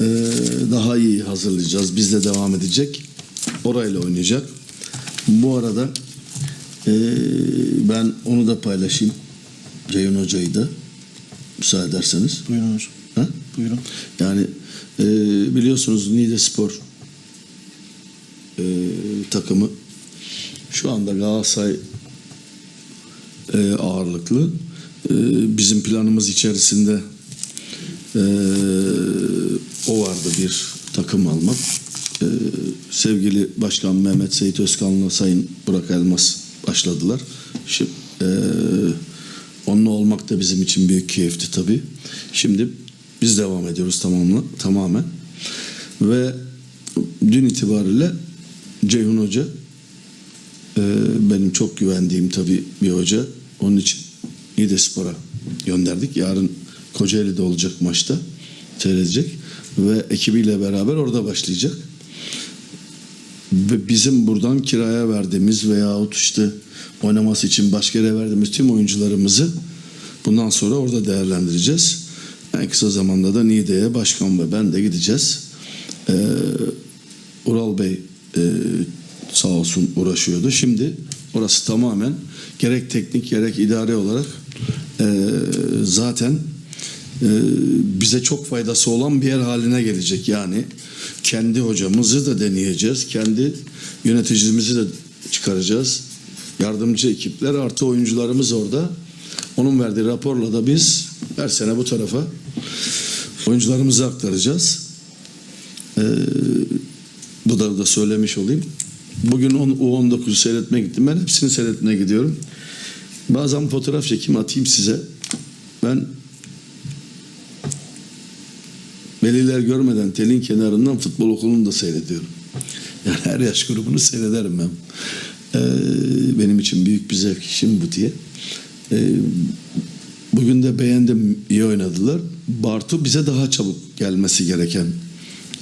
e, daha iyi hazırlayacağız. Bizle devam edecek. Orayla oynayacak. Bu arada e, ben onu da paylaşayım. Ceyhun Hoca'yı da müsaade ederseniz. Buyurun hocam. Ha? Buyurun. Yani e, biliyorsunuz Niğde Spor e, takımı şu anda Galatasaray e, ağırlıklı. E, bizim planımız içerisinde e, bir takım almak. E, sevgili Başkan Mehmet Seyit Özkan'la Sayın Burak Elmas başladılar. Şimdi, e, onunla olmak da bizim için büyük keyifti tabii. Şimdi biz devam ediyoruz tamamla, tamamen. Ve dün itibariyle Ceyhun Hoca e, benim çok güvendiğim tabii bir hoca. Onun için Niğde Spor'a gönderdik. Yarın Kocaeli'de olacak maçta seyredecek ve ekibiyle beraber orada başlayacak. Ve bizim buradan kiraya verdiğimiz veyahut işte oynaması için başka yere verdiğimiz tüm oyuncularımızı bundan sonra orada değerlendireceğiz. En kısa zamanda da Niğde'ye başkan ve ben de gideceğiz. Ee, Ural Bey e, sağ olsun uğraşıyordu. Şimdi orası tamamen gerek teknik gerek idare olarak e, zaten bize çok faydası olan bir yer haline gelecek. Yani kendi hocamızı da deneyeceğiz. Kendi yöneticimizi de çıkaracağız. Yardımcı ekipler artı oyuncularımız orada. Onun verdiği raporla da biz her sene bu tarafa oyuncularımızı aktaracağız. Ee, bu da, da söylemiş olayım. Bugün on- U19'u seyretmeye gittim. Ben hepsini seyretmeye gidiyorum. Bazen fotoğraf çekim atayım size. Ben veliler görmeden telin kenarından futbol okulunu da seyrediyorum. Yani her yaş grubunu seyrederim ben. Ee, benim için büyük bir zevk işim bu diye. Ee, bugün de beğendim, iyi oynadılar. Bartu bize daha çabuk gelmesi gereken